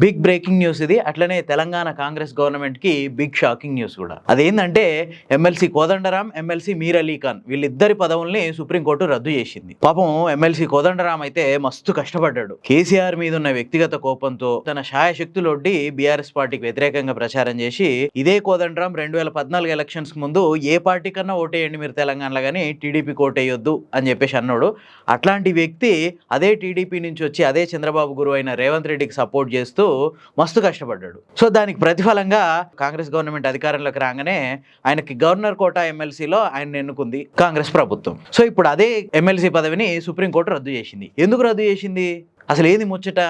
Big breaking news ఇది. అట్లనే తెలంగాణ కాంగ్రెస్ గవర్నమెంట్కి బిగ్ షాకింగ్ న్యూస్ కూడా. అదేంటంటే ఎమ్మెల్సీ కోదండరాం ఎమ్మెల్సీ మీర్ అలీ ఖాన్ వీళ్ళిద్దరి పదవుల్ని సుప్రీంకోర్టు రద్దు చేసింది. పాపం ఎమ్మెల్సీ కోదండరాం అయితే మస్తు కష్టపడ్డాడు. కేసీఆర్ మీద ఉన్న వ్యక్తిగత కోపంతో తన శాయశక్తులు ఒడ్డి బీఆర్ఎస్ పార్టీకి వ్యతిరేకంగా ప్రచారం చేసి ఇదే కోదండరాం రెండు వేల పద్నాలుగు ఎలక్షన్స్ ముందు ఏ పార్టీ కన్నా ఓటేయండి మీరు తెలంగాణలో కానీ టీడీపీ ఓటేయొద్దు అని చెప్పేసి అన్నాడు. అట్లాంటి వ్యక్తి అదే టీడీపీ నుంచి వచ్చి అదే చంద్రబాబు గురువు అయిన రేవంత్ రెడ్డికి సపోర్ట్ చేస్తూ మస్తు కష్టపడ్డాడు. సో దానికి ప్రతిఫలంగా కాంగ్రెస్ గవర్నమెంట్ అధికారంలోకి రాగానే ఆయనకి గవర్నర్ కోటా ఎమ్మెల్సీలో ఆయన ఎన్నుకుంది కాంగ్రెస్ ప్రభుత్వం. సో ఇప్పుడు అదే ఎమ్మెల్సీ పదవిని సుప్రీంకోర్టు రద్దు చేసింది. ఎందుకు రద్దు చేసింది? అసలు ఏది ముచ్చట?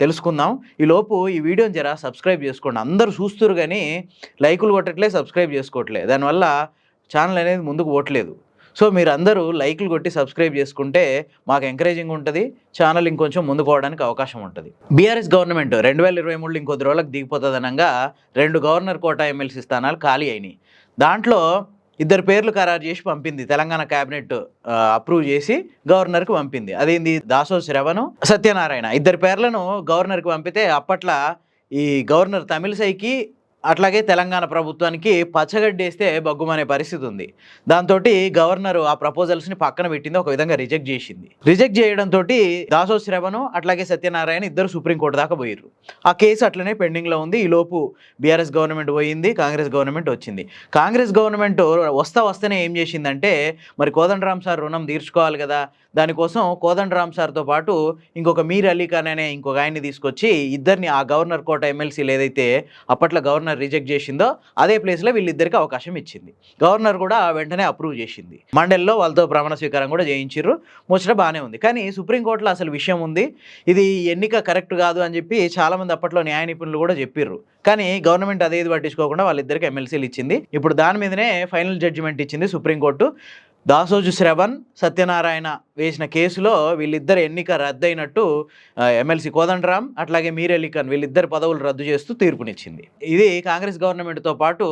తెలుసుకుందాం. ఈ లోపు ఈ వీడియోని జర సబ్స్క్రైబ్ చేసుకోండి. అందరూ చూస్తురు కానీ లైకులు కొట్టట్లే సబ్స్క్రైబ్ చేసుకోవట్లే. దానివల్ల ఛానల్ అనేది ముందుకు పోవట్లేదు. సో మీరు అందరూ లైక్లు కొట్టి సబ్స్క్రైబ్ చేసుకుంటే మాకు ఎంకరేజింగ్ ఉంటుంది ఛానల్ ఇంకొంచెం ముందుకోవడానికి అవకాశం ఉంటుంది. బీఆర్ఎస్ గవర్నమెంట్ రెండు వేల ఇరవై మూడు ఇంకొద్ది రోజులకు దిగిపోతుందనంగా రెండు గవర్నర్ కోటా ఎమ్మెల్సీ స్థానాలు ఖాళీ అయినాయి. దాంట్లో ఇద్దరు పేర్లు ఖరారు చేసి పంపింది తెలంగాణ కేబినెట్ అప్రూవ్ చేసి గవర్నర్కి పంపింది. అదేంది? దాసో శ్రవణు సత్యనారాయణ. ఇద్దరు పేర్లను గవర్నర్కి పంపితే అప్పట్లో ఈ గవర్నర్ తమిళసైకి అట్లాగే తెలంగాణ ప్రభుత్వానికి పచ్చగడ్డేస్తే బగ్గుమనే పరిస్థితి ఉంది దాంతో గవర్నర్ ఆ ప్రపోజల్స్ని పక్కన పెట్టింది ఒక విధంగా రిజెక్ట్ చేసింది. రిజెక్ట్ చేయడంతో దాసో శ్రవణు అట్లాగే సత్యనారాయణ ఇద్దరు సుప్రీంకోర్టు దాకా పోయారు ఆ కేసు అట్లనే పెండింగ్లో ఉంది. ఈ లోపు బీఆర్ఎస్ గవర్నమెంట్ పోయింది కాంగ్రెస్ గవర్నమెంట్ వచ్చింది. కాంగ్రెస్ గవర్నమెంట్ వస్తా వస్తేనే ఏం చేసిందంటే మరి కోదండరామ్ సార్ రుణం తీర్చుకోవాలి కదా దానికోసం కోదండరామ్ సార్తో పాటు ఇంకొక మీర్ అలీ ఖాన్ అనే ఇంకొక ఆయన్ని తీసుకొచ్చి ఇద్దరిని ఆ గవర్నర్ కోట ఎమ్మెల్సీలు ఏదైతే అప్పట్లో గవర్నర్ రిజెక్ట్ చేసిందో అదే ప్లేస్లో వీళ్ళిద్దరికి అవకాశం ఇచ్చింది. గవర్నర్ కూడా వెంటనే అప్రూవ్ చేసింది. మండలిలో వాళ్ళతో ప్రమాణ స్వీకారం కూడా చేయించారు ముచ్చట బాగానే ఉంది. కానీ సుప్రీంకోర్టులో అసలు విషయం ఉంది. ఇది ఎన్నిక కరెక్ట్ కాదు అని చెప్పి చాలామంది అప్పట్లో న్యాయ నిపుణులు కూడా చెప్పిర్రు. కానీ గవర్నమెంట్ అదే ఇది పట్టించుకోకుండా వాళ్ళిద్దరికి ఎమ్మెల్సీలు ఇచ్చింది. ఇప్పుడు దాని మీదనే ఫైనల్ జడ్జిమెంట్ ఇచ్చింది సుప్రీంకోర్టు దాసోజు శ్రవణ్ సత్యనారాయణ వేసిన కేసులో వీళ్ళిద్దరు ఎన్నిక రద్దయినట్టు ఎమ్మెల్సీ కోదండరామ్ అట్లాగే మీర్ ఖాన్ వీళ్ళిద్దరు పదవులు రద్దు చేస్తూ తీర్పునిచ్చింది. ఇది కాంగ్రెస్ గవర్నమెంట్తో పాటు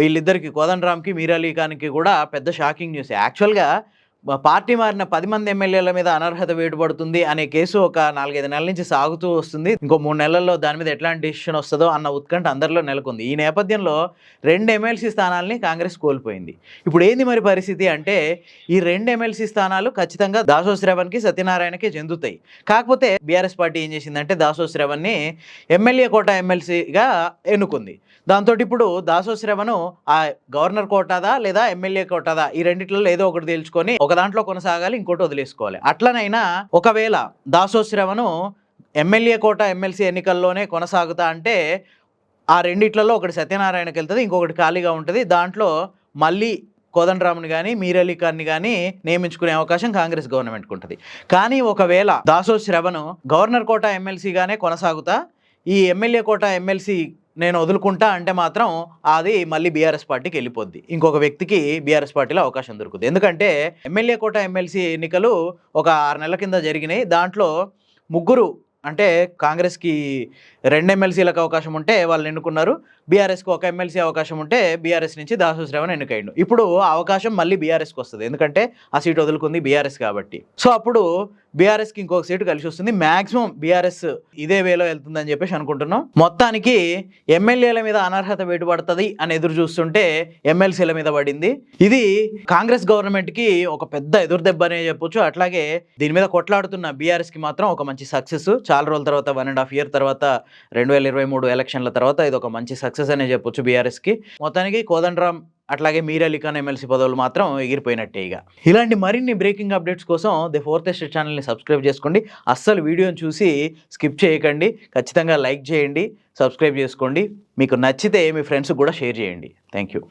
వీళ్ళిద్దరికి కోదండరామ్కి మీర్ ఖాన్కి కూడా పెద్ద షాకింగ్ న్యూస్. యాక్చువల్గా పార్టీ మారిన పది మంది ఎమ్మెల్యేల మీద అనర్హత వేటుపడుతుంది అనే కేసు ఒక నాలుగైదు నెలల నుంచి సాగుతూ వస్తుంది. ఇంకో మూడు నెలల్లో దాని మీద ఎట్లాంటి డిసిషన్ వస్తుందో అన్న ఉత్కంఠ అందరిలో నెలకొంది. ఈ నేపథ్యంలో రెండు ఎమ్మెల్సీ స్థానాల్ని కాంగ్రెస్ కోల్పోయింది. ఇప్పుడు ఏంది మరి పరిస్థితి అంటే ఈ రెండు ఎమ్మెల్సీ స్థానాలు ఖచ్చితంగా దాసో శ్రవణ్కి సత్యనారాయణకి చెందుతాయి. కాకపోతే బీఆర్ఎస్ పార్టీ ఏం చేసిందంటే దాసో శ్రవణ్ని ఎమ్మెల్యే కోట ఎమ్మెల్సీగా ఎన్నుకుంది. దాంతో ఇప్పుడు దాసో శ్రవణు ఆ గవర్నర్ కోటాదా లేదా ఎమ్మెల్యే కోటాదా? ఈ రెండిట్లో ఏదో ఒకటి తేల్చుకొని ఒక దాంట్లో కొనసాగాలి ఇంకోటి వదిలేసుకోవాలి. అట్లనైనా ఒకవేళ దాసోశ్రవను ఎమ్మెల్యే కోట ఎమ్మెల్సీ ఎన్నికల్లోనే కొనసాగుతా అంటే ఆ రెండిట్లలో ఒకటి సత్యనారాయణకి వెళ్తుంది ఇంకొకటి ఖాళీగా ఉంటుంది. దాంట్లో మళ్ళీ కోదండరాముని కానీ మీరలీ ఖాన్ని కానీ నియమించుకునే అవకాశం కాంగ్రెస్ గవర్నమెంట్కి ఉంటుంది. కానీ ఒకవేళ దాసో శ్రవణ్ గవర్నర్ కోట ఎమ్మెల్సీగానే కొనసాగుతా ఈ ఎమ్మెల్యే కోట ఎమ్మెల్సీ నేను వదులుకుంటా అంటే మాత్రం అది మళ్ళీ బీఆర్ఎస్ పార్టీకి వెళ్ళిపోద్ది. ఇంకొక వ్యక్తికి బీఆర్ఎస్ పార్టీలో అవకాశం దొరుకుతుంది. ఎందుకంటే ఎమ్మెల్యే కోట ఎమ్మెల్సీ ఎన్నికలు ఒక ఆరు నెలల కింద జరిగినాయి. దాంట్లో ముగ్గురు అంటే కాంగ్రెస్కి రెండు ఎమ్మెల్సీలకు అవకాశం ఉంటే వాళ్ళు ఎన్నుకున్నారు. బీఆర్ఎస్కి ఒక ఎమ్మెల్సీ అవకాశం ఉంటే బీఆర్ఎస్ నుంచి దాసు శ్రవణ్ ఎన్నికైండు ఇప్పుడు ఆ అవకాశం మళ్ళీ బీఆర్ఎస్కి వస్తుంది. ఎందుకంటే ఆ సీట్ వదులుకుంది బీఆర్ఎస్ కాబట్టి. సో అప్పుడు బీఆర్ఎస్కి ఇంకొక సీటు కలిసి వస్తుంది. మాక్సిమం బీఆర్ఎస్ ఇదే వేలో వెళ్తుందని చెప్పేసి అనుకుంటున్నాం. మొత్తానికి ఎమ్మెల్యేల మీద అనర్హత వేటు పడుతుంది అని ఎదురు చూస్తుంటే ఎమ్మెల్సీల మీద పడింది. ఇది కాంగ్రెస్ గవర్నమెంట్కి ఒక పెద్ద ఎదురు దెబ్బ అనే చెప్పొచ్చు. అట్లాగే దీని మీద కొట్లాడుతున్న బీఆర్ఎస్కి మాత్రం ఒక మంచి సక్సెస్. చాలా రోజుల తర్వాత వన్ అండ్ హాఫ్ ఇయర్ తర్వాత రెండు వేల ఇరవై మూడు ఎలక్షన్ల తర్వాత ఇది ఒక మంచి సక్సెస్ అనే చెప్పొచ్చు బీఆర్ఎస్కి. మొత్తానికి కోదండరామ్ అట్లాగే మీర్ ఖాన్ ఎమ్మెల్సీ పదవులు మాత్రం ఎగిరిపోయినట్టే ఇక ఇలాంటి మరిన్ని బ్రేకింగ్ అప్డేట్స్ కోసం ది ఫోర్త్ ఎస్టేట్ ఛానల్ని సబ్స్క్రైబ్ చేసుకోండి. అస్సలు వీడియోని చూసి స్కిప్ చేయకండి. ఖచ్చితంగా లైక్ చేయండి సబ్స్క్రైబ్ చేసుకోండి. మీకు నచ్చితే మీ ఫ్రెండ్స్కి కూడా షేర్ చేయండి. Thank you